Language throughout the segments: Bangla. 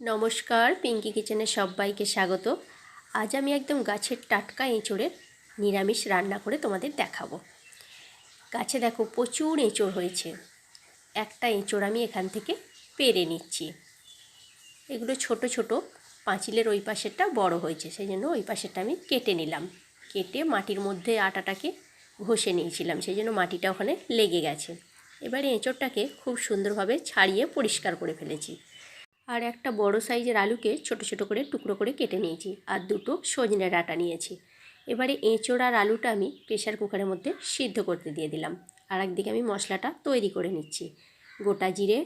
নমস্কার পিঙ্কি কিচেনে সবাইকে স্বাগত। আজ আমি একদম গাছের টাটকা এঁচড়ের নিরামিষ রান্না করে তোমাদের দেখাবো। গাছে দেখো প্রচুর এঁচড় হয়েছে। একটা এঁচড় আমি এখান থেকে পেরে নিচ্ছি। এগুলো ছোট ছোট, পাঁচিলের ওই পাশেরটা বড় হয়েছে সেই জন্য ওই পাশেরটা আমি কেটে নিলাম। কেটে মাটির মধ্যে আটাটাকে ঘষে নিয়েছিলাম সেই জন্য মাটিটা ওখানে লেগে গেছে। এবারে এঁচড়টাকে খুব সুন্দরভাবে ছাড়িয়ে পরিষ্কার করে ফেলেছি। আর একটা বড় সাইজের আলুকে ছোট ছোট করে টুকরো করে কেটে নিয়েছি আর দুটো সজনে ডাঁটা নিয়েছি। এবারে এঁচোড় আর আলুটা আমি প্রেশার কুকারের মধ্যে সিদ্ধ করতে দিয়ে দিলাম। আর একদিকে আমি মশলাটা তৈরি করে নিচ্ছি। গোটা জিরে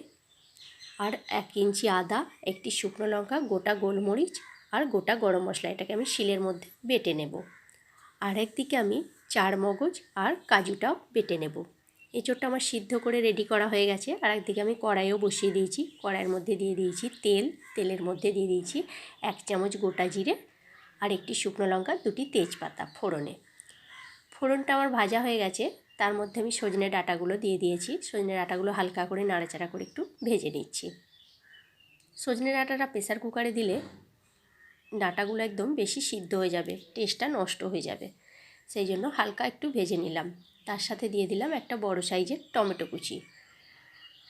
আর এক ইঞ্চি আদা, একটি শুকনো লঙ্কা, গোটা গোলমরিচ আর গোটা গরম মশলা, এটাকে আমি শিলের মধ্যে বেটে নেব। আর একদিকে আমি চার মগজ আর কাজুটাও বেটে নেব। এঁচোড়টা আমার সিদ্ধ করে রেডি করা হয়ে গেছে। আর একদিকে আমি কড়াইও বসিয়ে দিয়েছি। কড়াইয়ের মধ্যে দিয়ে দিয়েছি তেল। তেলের মধ্যে দিয়ে দিয়েছি এক চামচ গোটা জিরে আর একটি শুকনো লঙ্কা, দুটি তেজপাতা ফোড়নে। ফোড়নটা আমার ভাজা হয়ে গেছে। তার মধ্যে আমি সজনে ডাঁটাগুলো দিয়ে দিয়েছি। সজনে ডাঁটাগুলো হালকা করে নাড়াচাড়া করে একটু ভেজে নিচ্ছি। সজনে ডাটাটা প্রেসার কুকারে দিলে ডাঁটাগুলো একদম বেশি সিদ্ধ হয়ে যাবে। টেস্টটা নষ্ট হয়ে যাবে। সেই জন্য হালকা একটু ভেজে নিলাম। তার সাথে দিয়ে দিলাম একটা বড় সাইজের টমেটো কুচি।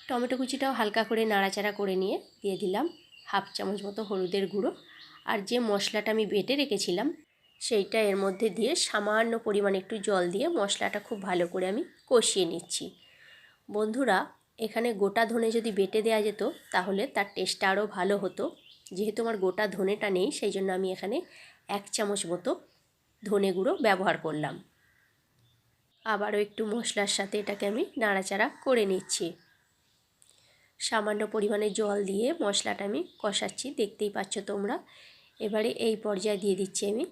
টমেটো কুচিটাও হালকা করে নাড়াচাড়া করে নিয়ে দিয়ে দিলাম হাফ চামচ মতো হলুদের গুঁড়ো। আর যে মশলাটা আমি বেটে রেখেছিলাম, সেইটা এর মধ্যে দিয়ে সামান্য পরিমাণে একটু জল দিয়ে মশলাটা খুব ভালো করে আমি কষিয়ে নিচ্ছি। বন্ধুরা, এখানে গোটা ধনে যদি বেটে দেওয়া যেত, তাহলে তার টেস্টটা আরও ভালো হতো। যেহেতু আমার গোটা ধনেটা নেই, সেই জন্য আমি এখানে এক চামচ মতো ধনে গুঁড়ো ব্যবহার করলাম। আবারও একটু মশলার সাথে এটাকে আমি নাড়াচাড়া করে নিচ্ছি। সামান্য পরিমাণে জল দিয়ে মশলাটা আমি কষাচ্ছি, দেখতেই পাচ্ছ তোমরা। এবারে এই পর্যায়ে দিয়ে দিচ্ছি আমি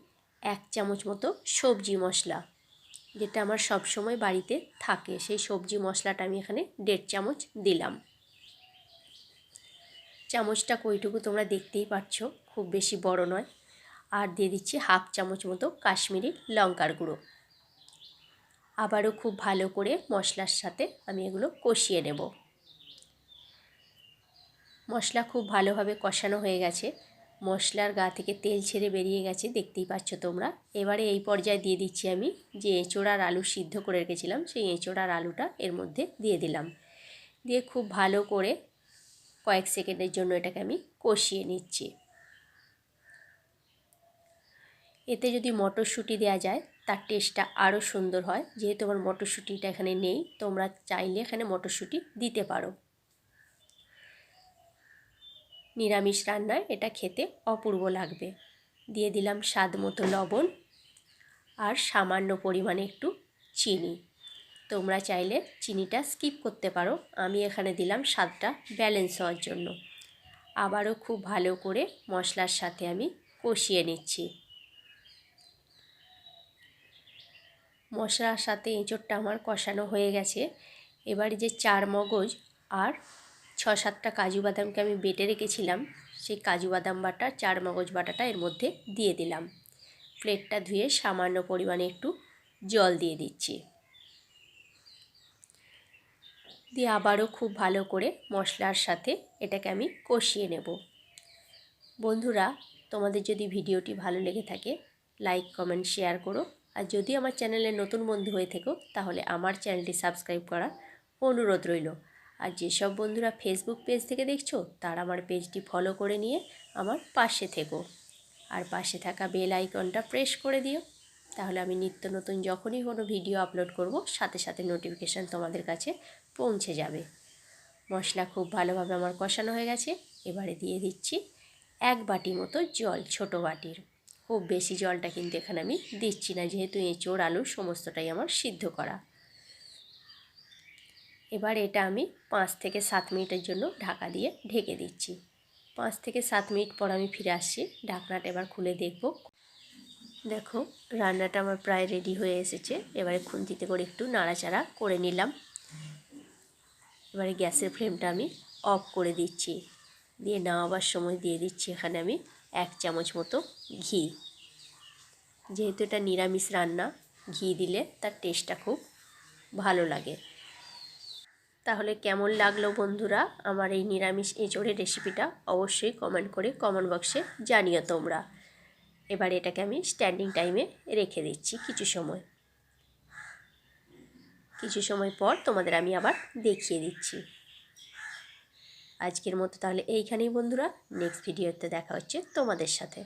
এক চামচ মতো সবজি মশলা, যেটা আমার সব সময় বাড়িতে থাকে। সেই সবজি মশলাটা আমি এখানে দেড় চামচ দিলাম। চামচটা কইটুকু তোমরা দেখতেই পাচ্ছ, খুব বেশি বড় নয়। আর দিয়ে দিচ্ছি হাফ চামচ মতো কাশ্মীরি লঙ্কার গুঁড়ো। আবারও খুব ভালো করে মশলার সাথে আমি এগুলো কষিয়ে নেব। মশলা খুব ভালোভাবে কষানো হয়ে গেছে। মশলার গা থেকে তেল ছেড়ে বেরিয়ে গেছে, দেখতেই পাচ্ছ তোমরা। এবারে এই পর্যায়ে দিয়ে দিচ্ছি আমি যে এঁচোড়ার আলু সিদ্ধ করে রেখেছিলাম, সেই এঁচোড়ার আলুটা এর মধ্যে দিয়ে দিলাম। দিয়ে খুব ভালো করে কয়েক সেকেন্ডের জন্য এটাকে আমি কষিয়ে নিচ্ছি। এতে যদি মটরশুঁটি দেওয়া যায়, তার টেস্টটা আরও সুন্দর হয়। যেহেতু আমার মটরশুঁটিটা এখানে নেই, তোমরা চাইলে এখানে মটরশুঁটি দিতে পারো। নিরামিষ রান্নায় এটা খেতে অপূর্ব লাগবে। দিয়ে দিলাম স্বাদ মতো লবণ আর সামান্য পরিমাণে একটু চিনি। তোমরা চাইলে চিনিটা স্কিপ করতে পারো। আমি এখানে দিলাম স্বাদটা ব্যালেন্স হওয়ার জন্য। আবারও খুব ভালো করে মশলার সাথে আমি কষিয়ে নিচ্ছি। মশলার সাথে এঁচোড়টা আমার কষানো হয়ে গেছে। এবার যে চার মগজ আর ছ সাতটা কাজু বাদামকে আমি বেটে রেখেছিলাম, সেই কাজু বাদাম বাটা, চার মগজ বাটাটা এর মধ্যে দিয়ে দিলাম। প্লেটটা ধুয়ে সামান্য পরিমাণে একটু জল দিয়ে দিচ্ছি। দিয়ে আবারও খুব ভালো করে মশলার সাথে এটাকে আমি কষিয়ে নেব। বন্ধুরা, তোমাদের যদি ভিডিওটি ভালো লেগে থাকে, লাইক, কমেন্ট, শেয়ার করো। আর যদি আমার চ্যানেলে নতুন বন্ধু হয়ে থেকো, তাহলে আমার চ্যানেলটি সাবস্ক্রাইব করার অনুরোধ রইল। আর যেসব বন্ধুরা ফেসবুক পেজ থেকে দেখছ, তারা আমার পেজটি ফলো করে নিয়ে আমার পাশে থেকো। আর পাশে থাকা বেল আইকনটা প্রেস করে দিও। তাহলে আমি নিত্য নতুন যখনই কোনো ভিডিও আপলোড করব, সাথে সাথে নোটিফিকেশান তোমাদের কাছে পৌঁছে যাবে। মশলা খুব ভালোভাবে আমার কষানো হয়ে গেছে। এবারে দিয়ে দিচ্ছি এক বাটি মতো জল, ছোট বাটির। খুব বেশি জলটা কিন্তু এখানে আমি দিচ্ছি না, যেহেতু এঁচোড় আলু সমস্তটাই আমার সিদ্ধ করা। এবার এটা আমি পাঁচ থেকে সাত মিনিটের জন্য ঢাকা দিয়ে ঢেকে দিচ্ছি। পাঁচ থেকে সাত মিনিট পর আমি ফিরে আসছি, ঢাকনাটা এবার খুলে দেখব। দেখো, রান্নাটা আমার প্রায় রেডি হয়ে এসেছে। এবারে খুন্তিতে করে একটু নাড়াচাড়া করে নিলাম। এবারে গ্যাসের ফ্লেমটা আমি অফ করে দিচ্ছি। দিয়ে নামাবার সময় দিয়ে দিচ্ছি এখানে আমি এক চামচ মতো ঘি। যেহেতু এটা নিরামিষ রান্না, ঘি দিলে তার টেস্টটা খুব ভালো লাগে। তাহলে কেমন লাগল বন্ধুরা আমার এই নিরামিষ এঁচোড়ের রেসিপিটা অবশ্যই কমেন্ট করে কমেন্ট বক্সে জানিও তোমরা। এবার এটাকে আমি স্ট্যান্ডিং টাইমে রেখে দিচ্ছি কিছু সময়। কিছু সময় পর তোমাদের আমি আবার দেখিয়ে দিচ্ছি। আজকের মতো তাহলে এইখানেই বন্ধুরা নেক্সট ভিডিওতে দেখা হচ্ছে তোমাদের সাথে।